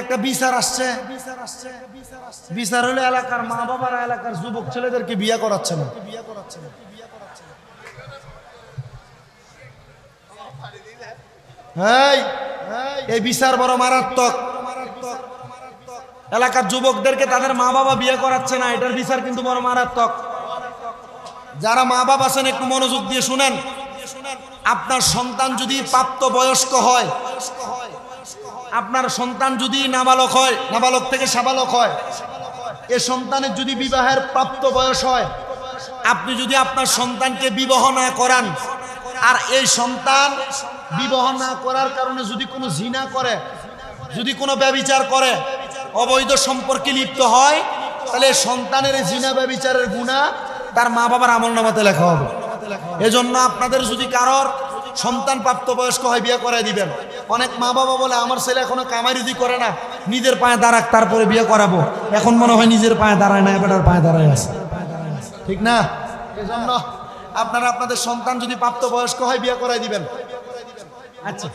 একটা বিচার আসছে। বিচার হলে এলাকার মা বাবারা, এলাকার যুবক ছেলেদেরকে বিয়ে করাচ্ছে না। এই বিচার বড় মারাত্মক। এলাকার যুবকদেরকে তাদের মা বাবা বিয়ে করাচ্ছে না, এটার বিচার কিন্তু বড় মারাত্মক। যারা মা বাবা আছেন, একটু মনোযোগ দিয়ে শুনেন। আপনার সন্তান যদি প্রাপ্ত বয়স্ক হয়, আপনার সন্তান যদি নাবালক হয়, নাবালক থেকে সাবালক হয়, এ সন্তানের যদি বিবাহের প্রাপ্ত বয়স হয়, আপনি যদি আপনার সন্তানকে বিবাহ না করান, আর এই সন্তান বিবাহ না করার কারণে যদি কোনো জিনা করে, যদি কোনো ব্যবিচার করে, অবৈধ সম্পর্কে লিপ্ত হয়, তাহলে সন্তানের জিনা ব্যবিচারের গুণা তার মা বাবার আমল নামাতে লেখা হবে। এজন্য আপনাদের যদি কারোর সন্তান প্রাপ্তবয়স্ক হয় বিয়ে করাই দিবেন। অনেক মা বাবা বলে, আমার ছেলে এখনও কামারিদি করে না, নিজের পায়ে দাঁড়াক, তারপরে বিয়ে করাবো। এখন মনে হয় নিজের পায়ে দাঁড়ায় না, এবার পায়ে দাঁড়ায় আছে। ঠিক না? এজন্য আপনারা আপনাদের সন্তান যদি প্রাপ্তবয়স্ক হয় বিয়ে করাই দিবেন। আচ্ছা।